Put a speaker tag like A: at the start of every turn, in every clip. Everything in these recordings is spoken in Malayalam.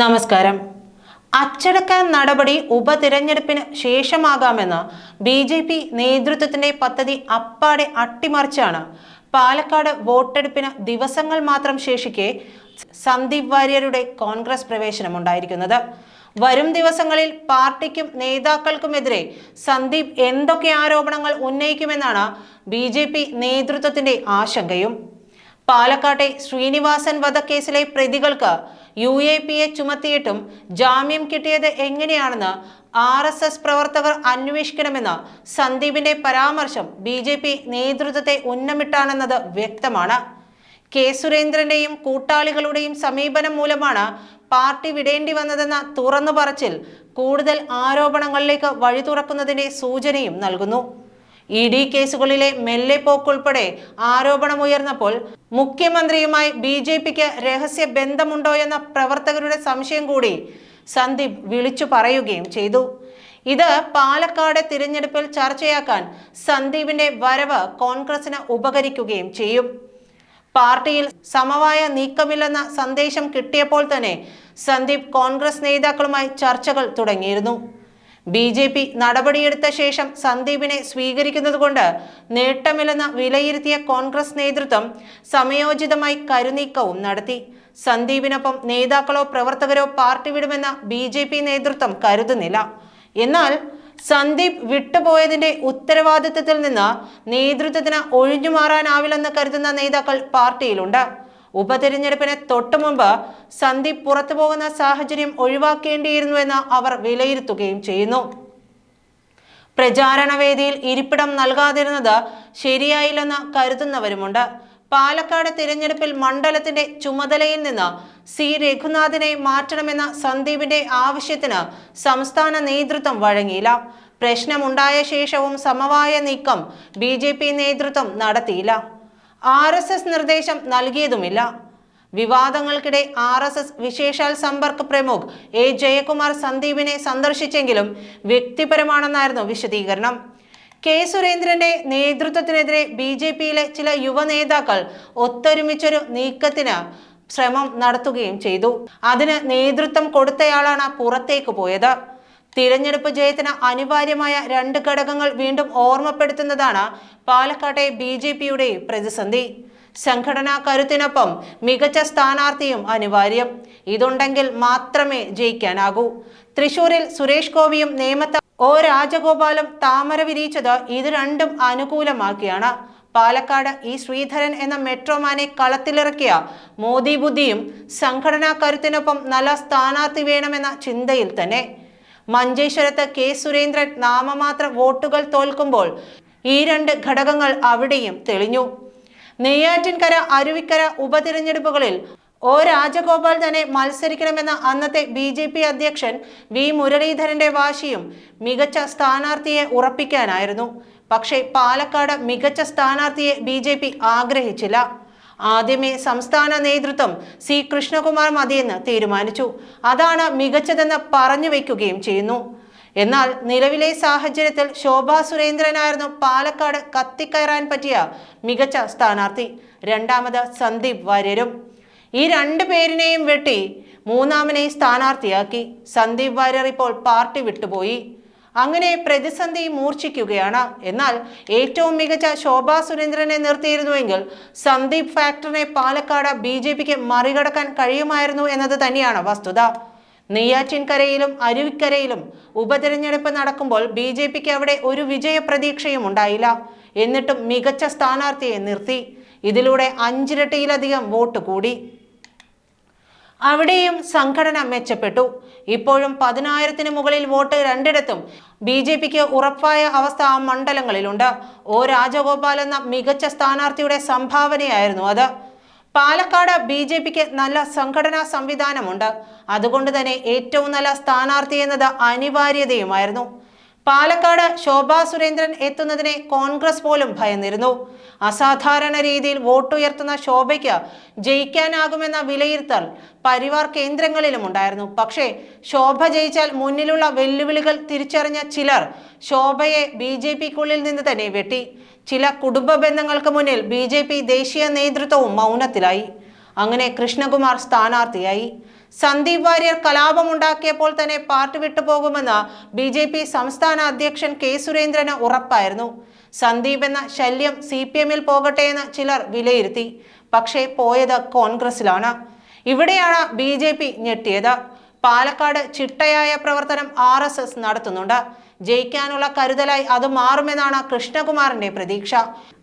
A: നമസ്കാരം. അച്ചടക്ക നടപടി ഉപതിരഞ്ഞെടുപ്പിന് ശേഷമാകാമെന്ന് ബി ജെ പി നേതൃത്വത്തിന്റെ പദ്ധതി അപ്പാടെ അട്ടിമറിച്ചാണ്. പാലക്കാട് വോട്ടെടുപ്പിന് ദിവസങ്ങൾ മാത്രം ശേഷിക്കെ സന്ദീപ് വാര്യരുടെ കോൺഗ്രസ് പ്രവേശനം പ്രവേശനമുണ്ടായിരിക്കുന്നത് വരും ദിവസങ്ങളിൽ പാർട്ടിക്കും നേതാക്കൾക്കുമെതിരെ സന്ദീപ് എന്തൊക്കെ ആരോപണങ്ങൾ ഉന്നയിക്കുമെന്നാണ് ബി നേതൃത്വത്തിന്റെ ആശങ്കയും. പാലക്കാട്ടെ ശ്രീനിവാസൻ വധക്കേസിലെ പ്രതികൾക്ക് യു എ പി എ ചുമത്തിയിട്ടും ജാമ്യം കിട്ടിയത് എങ്ങനെയാണെന്ന് ആർ എസ് എസ് പ്രവർത്തകർ അന്വേഷിക്കണമെന്ന സന്ദീപിന്റെ പരാമർശം ബി ജെ പി നേതൃത്വത്തെ ഉന്നമിട്ടാണെന്നത് വ്യക്തമാണ്. കെ സുരേന്ദ്രന്റെയും കൂട്ടാളികളുടെയും സമീപനം മൂലമാണ് പാർട്ടി വിടേണ്ടി വന്നതെന്ന തുറന്നു പറച്ചിൽ കൂടുതൽ ആരോപണങ്ങളിലേക്ക് വഴി തുറക്കുന്നതിന്റെ സൂചനയും നൽകുന്നു. ഇ ഡി കേസുകളിലെ മെല്ലെപ്പോക്കുൾപ്പെടെ ആരോപണമുയർന്നപ്പോൾ മുഖ്യമന്ത്രിയുമായി ബി ജെ പിക്ക് രഹസ്യ ബന്ധമുണ്ടോ എന്ന പ്രവർത്തകരുടെ സംശയം കൂടി സന്ദീപ് വിളിച്ചു പറയുകയും ചെയ്തു. ഇത് പാലക്കാട് തിരഞ്ഞെടുപ്പിൽ ചർച്ചയാക്കാൻ സന്ദീപിന്റെ വരവ് കോൺഗ്രസിന് ഉപകരിക്കുകയും ചെയ്യും. പാർട്ടിയിൽ സമവായ നീക്കമില്ലെന്ന സന്ദേശം കിട്ടിയപ്പോൾ തന്നെ സന്ദീപ് കോൺഗ്രസ് നേതാക്കളുമായി ചർച്ചകൾ തുടങ്ങിയിരുന്നു. ബി ജെ പി നടപടിയെടുത്ത ശേഷം സന്ദീപിനെ സ്വീകരിക്കുന്നതുകൊണ്ട് നേട്ടമില്ലെന്ന് വിലയിരുത്തിയ കോൺഗ്രസ് നേതൃത്വം സമയോചിതമായി കരുനീക്കവും നടത്തി. സന്ദീപിനൊപ്പം നേതാക്കളോ പ്രവർത്തകരോ പാർട്ടി വിടുമെന്ന ബി നേതൃത്വം കരുതുന്നില്ല. എന്നാൽ സന്ദീപ് വിട്ടുപോയതിന്റെ ഉത്തരവാദിത്വത്തിൽ നിന്ന് നേതൃത്വത്തിന് ഒഴിഞ്ഞു മാറാനാവില്ലെന്ന് കരുതുന്ന നേതാക്കൾ പാർട്ടിയിലുണ്ട്. ഉപതെരഞ്ഞെടുപ്പിന് തൊട്ടു മുമ്പ് സന്ദീപ് പുറത്തു പോകുന്ന സാഹചര്യം ഒഴിവാക്കേണ്ടിയിരുന്നുവെന്ന് അവർ വിലയിരുത്തുകയും ചെയ്യുന്നു. പ്രചാരണ വേദിയിൽ ഇരിപ്പിടം നൽകാതിരുന്നത് ശരിയായില്ലെന്ന് കരുതുന്നവരുമുണ്ട്. പാലക്കാട് തിരഞ്ഞെടുപ്പിൽ മണ്ഡലത്തിന്റെ ചുമതലയിൽ നിന്ന് സി. രഘുനാഥിനെ മാറ്റണമെന്ന സന്ദീപിന്റെ ആവശ്യത്തിന് സംസ്ഥാന നേതൃത്വം വഴങ്ങിയില്ല. പ്രശ്നമുണ്ടായ ശേഷവും സമവായ നീക്കം ബി നേതൃത്വം നടത്തിയില്ല. ആർ എസ് എസ് നിർദ്ദേശം നൽകിയതുമില്ല. വിവാദങ്ങൾക്കിടെ ആർ എസ് എസ് വിശേഷാൽ സമ്പർക്ക് പ്രമുഖ് എ ജയകുമാർ സന്ദീപിനെ സന്ദർശിച്ചെങ്കിലും വ്യക്തിപരമാണെന്നായിരുന്നു വിശദീകരണം. കെ സുരേന്ദ്രന്റെ നേതൃത്വത്തിനെതിരെ ബി ജെ പിയിലെ ചില യുവ നേതാക്കൾ ഒത്തൊരുമിച്ചൊരു നീക്കത്തിന് ശ്രമം നടത്തുകയും ചെയ്തു. അതിന് നേതൃത്വം കൊടുത്തയാളാണ് പുറത്തേക്ക് പോയത്. തിരഞ്ഞെടുപ്പ് ജയത്തിന് അനിവാര്യമായ രണ്ട് ഘടകങ്ങൾ വീണ്ടും ഓർമ്മപ്പെടുത്തുന്നതാണ് പാലക്കാട്ടെ ബി ജെ പിയുടെ പ്രതിസന്ധി. സംഘടനാ കരുത്തിനൊപ്പം മികച്ച സ്ഥാനാർത്ഥിയും അനിവാര്യം. ഇതുണ്ടെങ്കിൽ മാത്രമേ ജയിക്കാനാകൂ. തൃശൂരിൽ സുരേഷ് ഗോപിയും നേമത്ത ഒ രാജഗോപാലും താമര വിരിയിച്ചത് ഇത് രണ്ടും അനുകൂലമാക്കിയാണ്. പാലക്കാട് ഈ ശ്രീധരൻ എന്ന മെട്രോമാനെ കളത്തിലിറക്കിയ മോദി ബുദ്ധിയും സംഘടനാ കരുത്തിനൊപ്പം നല്ല സ്ഥാനാർത്ഥി വേണമെന്ന ചിന്തയിൽ തന്നെ. മഞ്ചേശ്വരത്ത് കെ. സുരേന്ദ്രൻ നാമമാത്ര വോട്ടുകൾ തോൽക്കുമ്പോൾ ഈ രണ്ട് ഘടകങ്ങൾ അവിടെയും തെളിഞ്ഞു. നെയ്യാറ്റിൻകര അരുവിക്കര ഉപതിരഞ്ഞെടുപ്പുകളിൽ ഒ. രാജഗോപാൽ തന്നെ മത്സരിക്കണമെന്ന അന്നത്തെ ബി. ജെ. പി അധ്യക്ഷൻ വി. മുരളീധരന്റെ വാശിയും മികച്ച സ്ഥാനാർത്ഥിയെ ഉറപ്പിക്കാനായിരുന്നു. പക്ഷേ പാലക്കാട് മികച്ച സ്ഥാനാർത്ഥിയെ ബി. ആഗ്രഹിച്ചില്ല. ആദ്യമേ സംസ്ഥാന നേതൃത്വം സി കൃഷ്ണകുമാർ മതിയെന്ന് തീരുമാനിച്ചു. അതാണ് മികച്ചതെന്ന് പറഞ്ഞു വയ്ക്കുകയും ചെയ്യുന്നു. എന്നാൽ നിലവിലെ സാഹചര്യത്തിൽ ശോഭാ സുരേന്ദ്രനായിരുന്നു പാലക്കാട് കത്തിക്കയറാൻ പറ്റിയ മികച്ച സ്ഥാനാർത്ഥി. രണ്ടാമത് സന്ദീപ് വാര്യരും. ഈ രണ്ട് പേരിനെയും വെട്ടി മൂന്നാമനെ സ്ഥാനാർത്ഥിയാക്കി. സന്ദീപ് വാര്യർ ഇപ്പോൾ പാർട്ടി വിട്ടുപോയി. അങ്ങനെ പ്രതിസന്ധി മൂർച്ഛിക്കുകയാണ്. എന്നാൽ ഏറ്റവും മികച്ച ശോഭാ സുരേന്ദ്രനെ നിർത്തിയിരുന്നുവെങ്കിൽ സന്ദീപ് ഫാക്ടറിനെ പാലക്കാട് ബി ജെ പിക്ക് മറികടക്കാൻ കഴിയുമായിരുന്നു എന്നത് തന്നെയാണ് വസ്തുത. നെയ്യാറ്റിൻകരയിലും അരുവിക്കരയിലും ഉപതെരഞ്ഞെടുപ്പ് നടക്കുമ്പോൾ ബി ജെ പിക്ക് അവിടെ ഒരു വിജയ പ്രതീക്ഷയും ഉണ്ടായില്ല. എന്നിട്ടും മികച്ച സ്ഥാനാർത്ഥിയെ നിർത്തി. ഇതിലൂടെ അഞ്ചിരട്ടിയിലധികം വോട്ട് കൂടി. അവിടെയും സംഘടന മെച്ചപ്പെട്ടു. ഇപ്പോഴും പതിനായിരത്തിന് മുകളിൽ വോട്ട് രണ്ടിടത്തും ബി ജെ പിക്ക് ഉറപ്പായ അവസ്ഥ ആ മണ്ഡലങ്ങളിലുണ്ട്. ഒ രാജഗോപാൽ എന്ന മികച്ച സ്ഥാനാർത്ഥിയുടെ സംഭാവനയായിരുന്നു അത്. പാലക്കാട് ബി ജെ പിക്ക് നല്ല സംഘടനാ സംവിധാനമുണ്ട്. അതുകൊണ്ട് തന്നെ ഏറ്റവും നല്ല സ്ഥാനാർത്ഥി എന്നത് അനിവാര്യതയുമായിരുന്നു. പാലക്കാട് ശോഭാ സുരേന്ദ്രൻ എത്തുന്നതിനെ കോൺഗ്രസ് പോലും ഭയന്നിരുന്നു. അസാധാരണ രീതിയിൽ വോട്ടുയർത്തുന്ന ശോഭയ്ക്ക് ജയിക്കാനാകുമെന്ന വിലയിരുത്തൽ പരിവാർ കേന്ദ്രങ്ങളിലും ഉണ്ടായിരുന്നു. പക്ഷേ ശോഭ ജയിച്ചാൽ മുന്നിലുള്ള വെല്ലുവിളികൾ തിരിച്ചറിഞ്ഞ ചിലർ ശോഭയെ ബി ജെ പിക്കുള്ളിൽ നിന്ന് തന്നെ വെട്ടി. ചില കുടുംബ ബന്ധങ്ങൾക്ക് മുന്നിൽ ബി ദേശീയ നേതൃത്വവും മൗനത്തിലായി. അങ്ങനെ കൃഷ്ണകുമാർ സ്ഥാനാർത്ഥിയായി. സന്ദീപ് വാര്യർ കലാപമുണ്ടാക്കിയപ്പോൾ തന്നെ പാർട്ടി വിട്ടുപോകുമെന്ന് ബി ജെ പി സംസ്ഥാന അധ്യക്ഷൻ കെ സുരേന്ദ്രന് ഉറപ്പായിരുന്നു. സന്ദീപ് എന്ന ശല്യം സി പി എമ്മിൽ പോകട്ടെ എന്ന് ചിലർ വിലയിരുത്തി. പക്ഷേ പോയത് കോൺഗ്രസിലാണ്. ഇവിടെയാണ് ബി ജെ പി ഞെട്ടിയത്. പാലക്കാട് ചിട്ടയായ പ്രവർത്തനം ആർ എസ് എസ് നടത്തുന്നുണ്ട്. ജയിക്കാനുള്ള കരുതലായി അത് മാറുമെന്നാണ് കൃഷ്ണകുമാറിന്റെ പ്രതീക്ഷ.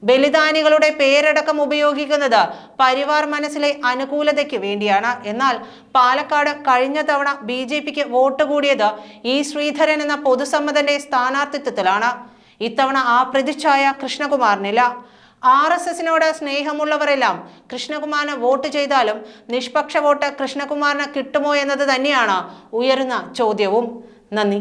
A: ബലിദാനികളുടെ പേരടക്കം ഉപയോഗിക്കുന്നത് പരിവാർ മനസ്സിലെ അനുകൂലതയ്ക്ക് വേണ്ടിയാണ്. എന്നാൽ പാലക്കാട് കഴിഞ്ഞ തവണ ബി ജെ പിക്ക് വോട്ട് കൂടിയത് ഇ ശ്രീധരൻ എന്ന പൊതുസമ്മതന്റെ സ്ഥാനാർത്ഥിത്വത്തിലാണ്. ഇത്തവണ ആ പ്രതിച്ഛായ കൃഷ്ണകുമാറിനില്ല. ആർ എസ് എസിനോട് സ്നേഹമുള്ളവരെല്ലാം കൃഷ്ണകുമാറിന് വോട്ട് ചെയ്താലും നിഷ്പക്ഷ വോട്ട് കൃഷ്ണകുമാറിന് കിട്ടുമോ എന്നത് തന്നെയാണ് ഉയരുന്ന ചോദ്യവും. നന്ദി.